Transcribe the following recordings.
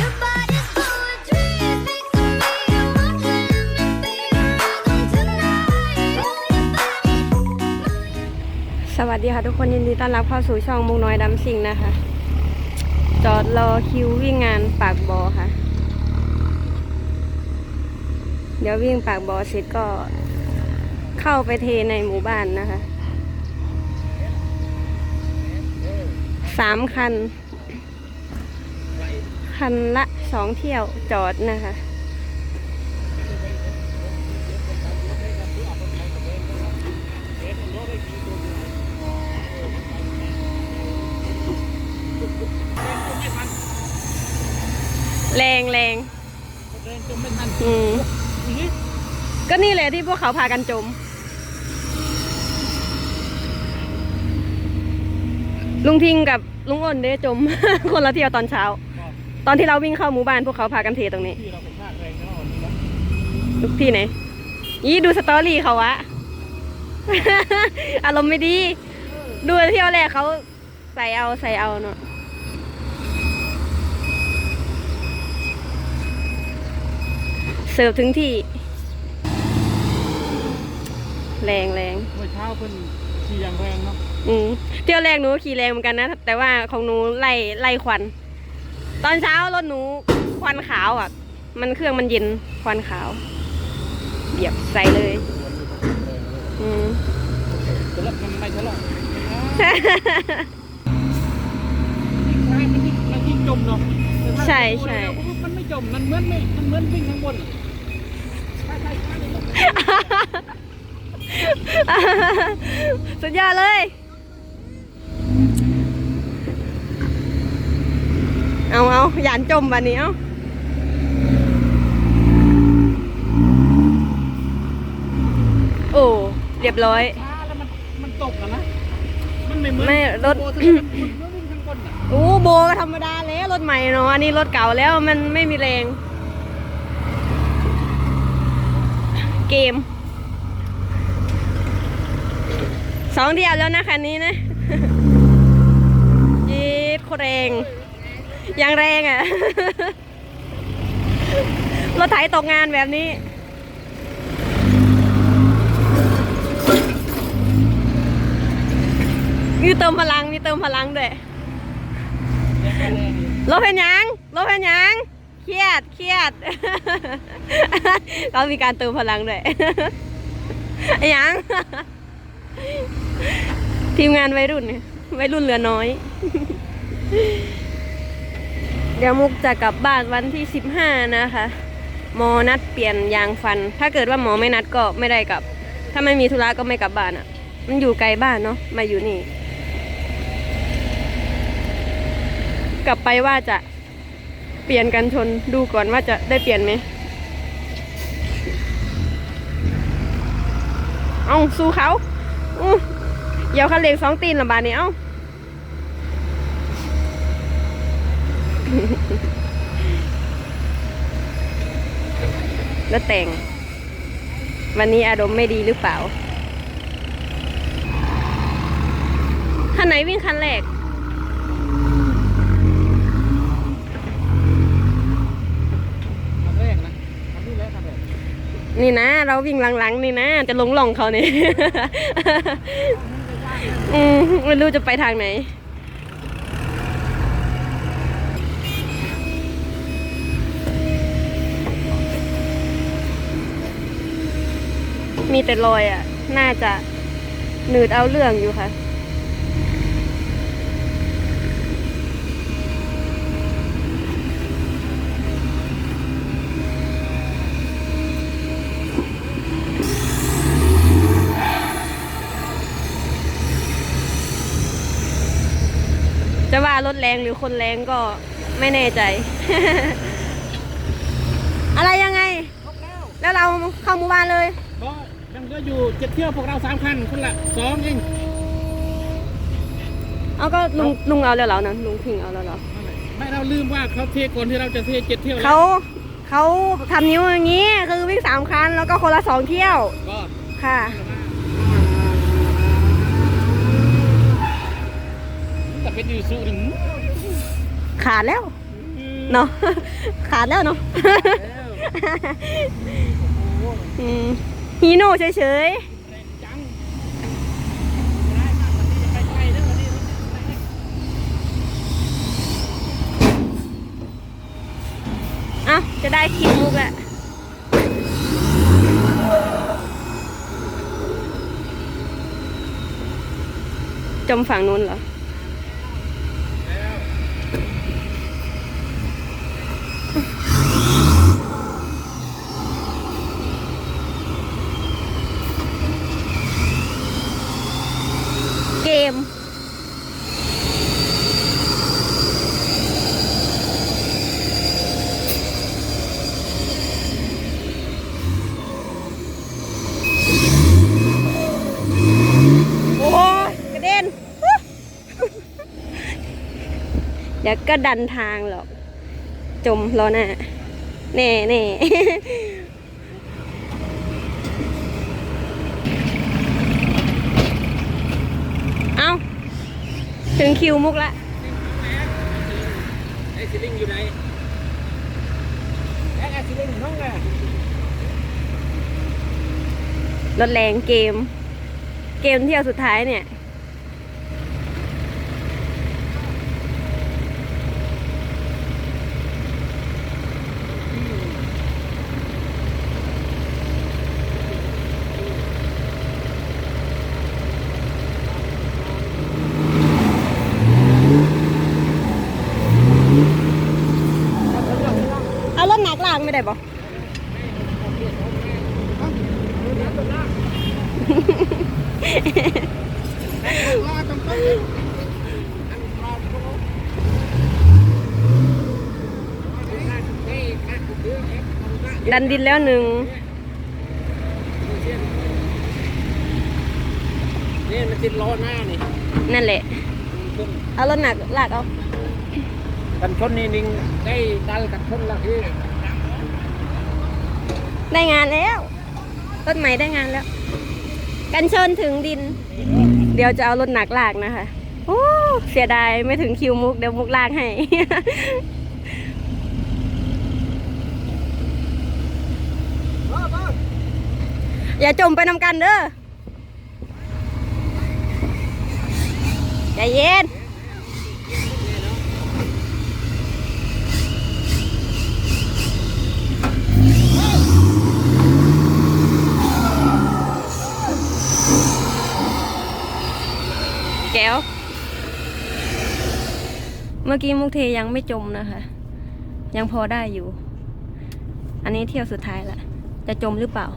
สวัสดีค่ะทุกคนยินดีต้อนรับเข้าสู่ช่องมุกน้อยดำซิงนะคะ จอดรอคิววิ่งงานปากบอค่ะ เดี๋ยววิ่งปากบอเสร็จก็เข้าไปเทในหมู่บ้านนะคะสามคัน คันละสองเที่ยวจอดนะคะ แรงแรงเดินจนไม่ทันอืมนี่ก็นี่แหละที่พวกเขาพากันจม ลุงทิงกับลุงอ้นได้จม คนละเที่ยวตอนเช้า ตอนที่เราวิ่งเข้าหมู่บ้านพวกเขาพากันเทตรงนี้ที่เราผมพลาดแรงแล้วนี่นะทุกที่ไหนยี่ดูสตอรี่เขาวะ อารมณ์ไม่ดี ดูเที่ยวแรกเขาใส่เอาใส่เอาเนาะเสิร์ฟถึงที่ แรงแรงเมื่อเช้าเพิ่นขี่อย่างแรงเนาะอืมเที่ยวแรกหนูก็ขี่แรงเหมือนกันนะ แต่ว่าของหนูไล่ไล่ควัน ตอนเช้ารถหนูควันขาวอะ มันเครื่องมันเย็นควันขาวเหยียบใส่เลย อืมแต่ละมันไม่ทะเลาะมันยิ่งมันยิ่งจมเนาะแต่ถ้าใช่ใช่มันไม่จม มันเหมือนไม่ มันเหมือนวิ่งข้างบนใช่ใช่ใช่เลยสุดยอดเลย เอาเอาหยานจมบันนี้เอาโอ้เรียบร้อย ช้าแล้วมันมันตกอะนะ มันไม่เหมือนไม่รถ โบที่มันวิ่งข้างบนอะโอ้โบก็ธรรมดาแล้วรถใหม่เนาะอันนี้รถเก่าแล้วมันไม่มีแรง เกมสองเดียวแล้วนะคันนี้นะ ยีดโคตรแรง ยังแรงอะ รถไถตกงานแบบนี้ มีเติมพลัง มีเติมพลังด้วยรถเป็นยังรถเป็นยังเครียด เครียดเรามีการเติมพลังด้วยไอ้ยังทีมงานวัยรุ่นวัยรุ่นเหลือน้อย เดี๋ยวมุกจะกลับบ้านวันที่สิบห้านะคะ หมอนัดเปลี่ยนยางฟัน ถ้าเกิดว่าหมอไม่นัดก็ไม่ได้กลับ ถ้าไม่มีธุระก็ไม่กลับบ้านอะ่ะ มันอยู่ไกลบ้านเนาะ มาอยู่นี่ กลับไปว่าจะเปลี่ยนกันชนดูก่อนว่าจะได้เปลี่ยนไหมเอาสู้เขาอู้เหยียวคันเร่งสองตีนละบาทนี้เอ้า แล้วแต่ง วันนี้อารมณ์ไม่ดีหรือเปล่าคันไหนวิ่งคันแรกคันแรกนะคันนี้แหละคันแรกนี่นะ เราวิ่งหลังๆ นี่นะ จะลงหล่องเขานี่อืมไม่รู้จะไปทางไหน มีแต่รอยอะ น่าจะหนืดเอาเรื่องอยู่ค่ะ จะว่ารถแรงหรือคนแรงก็ไม่แน่ใจ อะไรยังไง แล้วเราเข้าหมู่บ้านเลยก็ ยังเหลืออยู่เจ็ดเที่ยวพวกเราสามคันคนละสองเองเอาก็ลุงลุงเอาแล้วเหรอนะลุงทิ้งเอาแล้วเหรอไม่เราลืมว่าเขาเทก่อนที่เราจะเทเจ็ดเที่ยวแล้วเขาเขาทำนิ้วอย่างนี้คือวิ่งสามคันแล้วก็คนละสองเที่ยวก็ค่ะแต่เป็นอยู่สูงถึงขาดแล้วอืมเนาะขาดแล้วเนาะแล้วโอ้โหอืม ฮีโน่เฉยจะได้อวันนี้ๆเอ้าจะได้คิดมุกแหล้วจมฝั่งนู้นเหรอ เกม โอ้ยกระเด็น เดี๋ยวก็ดันทางหรอก จมรอหน้า แน่แน่เอาถึงคิวมุกละไอ้ซิลิงอยู่ไหนไอ้ไอ้ซิลิงน้องไงรถแรงเกม เกมเที่ยวสุดท้ายเนี่ย เอารถหนักล่าง ไม่ได้ปะรอตรงต้นอันรอตรงดันดินแล้วหนึ่งนี่มันติดล้อหน้านี่ นั่นแหละ เอารถหนักลากเอา กันชนนี่นิงได้ดัลกันชนละที่ ได้งานแล้วรถใหม่ได้งานแล้ว กันชนถึงดิน เดี๋ยวจะเอารถหนักลากนะคะโอ้เสียดายไม่ถึงคิวมุกเดี๋ยวมุกลากให้ อย่าจมไปนำกันเด้อใจเย็น แก้ว เมื่อกี้มุกเทยังไม่จมนะคะ ยังพอได้อยู่ อันนี้เที่ยวสุดท้ายละจะจมหรือเปล่า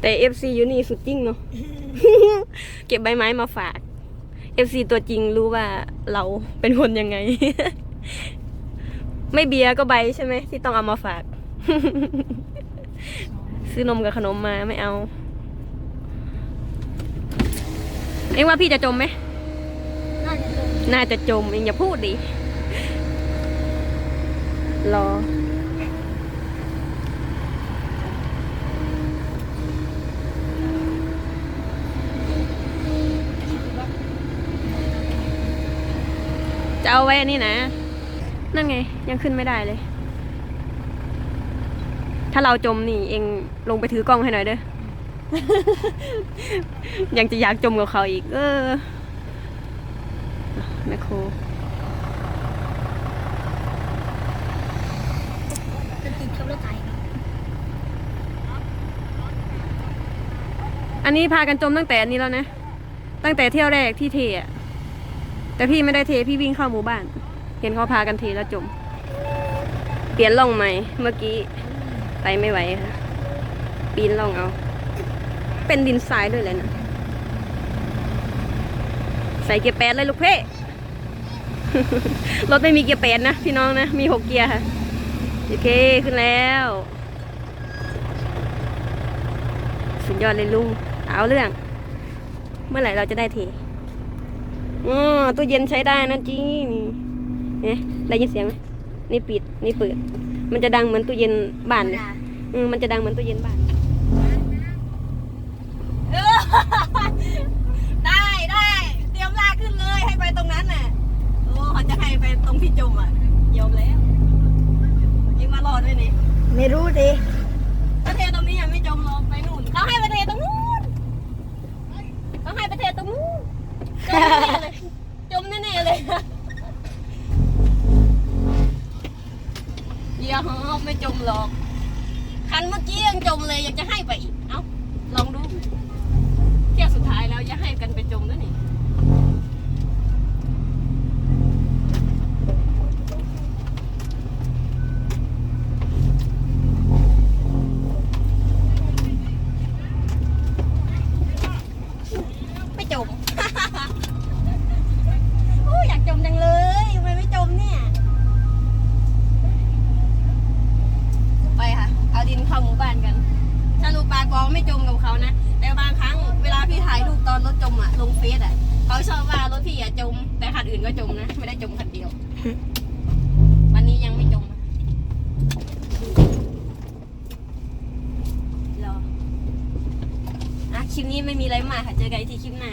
แต่ FC อยู่นี่สุดจริงเนาะเก็บใบไม้มาฝาก FC ตัวจริงรู้ว่าเราเป็นคนยังไง ไม่เบียร์ก็ใบใช่ไหมที่ต้องเอามาฝาก ซื้อนมกับขนมมาไม่เอา เอ็งว่าพี่จะจมไหม น่าจะจมเองอย่าพูดดิ รอ จะเอาไว้อันนี้นะ นั่นไง ยังขึ้นไม่ได้เลย ถ้าเราจมนี่เองลงไปถือกล้องให้หน่อยเด้อ ยังจะอยากจมกับเขาอีก เออแมคโครจะติดขับรถไถอันนี้พากันจมตั้งแต่อันนี้แล้วนะ ตั้งแต่เที่ยวแรกที่เทอะแต่พี่ไม่ได้เทพี่วิ่งเข้าหมู่บ้าน เห็นเขาพากันเทแล้วจม เปลี่ยนล่องใหม่เมื่อกี้ไปไม่ไหวค่ะปีนล่องเอา เป็นดินทรายด้วยเลยนะใส่เกียร์แปดเลยลูกเพ่รถไม่มีเกียร์แปดนะพี่น้องนะ มีหกเกียร์ค่ะ โอเคขึ้นแล้ว สุดยอดเลยลุง เอาเรื่อง เมื่อไหร่เราจะได้เทอ๋อตู้เย็นใช้ได้นะจีนี่เนี่ยได้ยินเสียงไหมนี่ปิด นี่เปิด มันจะดังเหมือนตู้เย็นบ้านเลยอืมมันจะดังเหมือนตู้เย็นบ้าน ได้ได้ เตรียมลากขึ้นเลย ให้ไปตรงนั้นน่ะ ตรงที่จมอะยอมแล้วยังมารอดด้วยนี่ไม่รู้ดิประเทศตรงนี้ยังไม่จมหรอกไปนู่นเขาให้ประเทศตรงนู้นเขาให้ประเทศตรงนู้นจมแน่ๆเลยจมแน่ๆเลยเดี๋ยวไม่จมหรอก คันเมื่อกี้ยังจมเลยอยากจะให้ไปอีก เอ้า ลองดูเที่ยวสุดท้ายแล้วอย่าให้กันไปจมแล้วนี่ ไม่จม โอ้ยอยากจมจังเลยทำไมไม่จมเนี่ย ไปค่ะ เอาดินเข้าหมู่บ้านกันสรุปปลากอง ไม่จมกับเขานะ แต่บางครั้งเวลาพี่ถ่ายรูปตอนรถจมอะลงเฟซอะเขาชอบว่ารถพี่อะจม แต่คันอื่นก็จมนะ ไม่ได้จมคันเดียว วันนี้ยังไม่จมนะรออะคลิปนี้ไม่มีอะไรมากค่ะ เจอกันอีกทีคลิปหน้า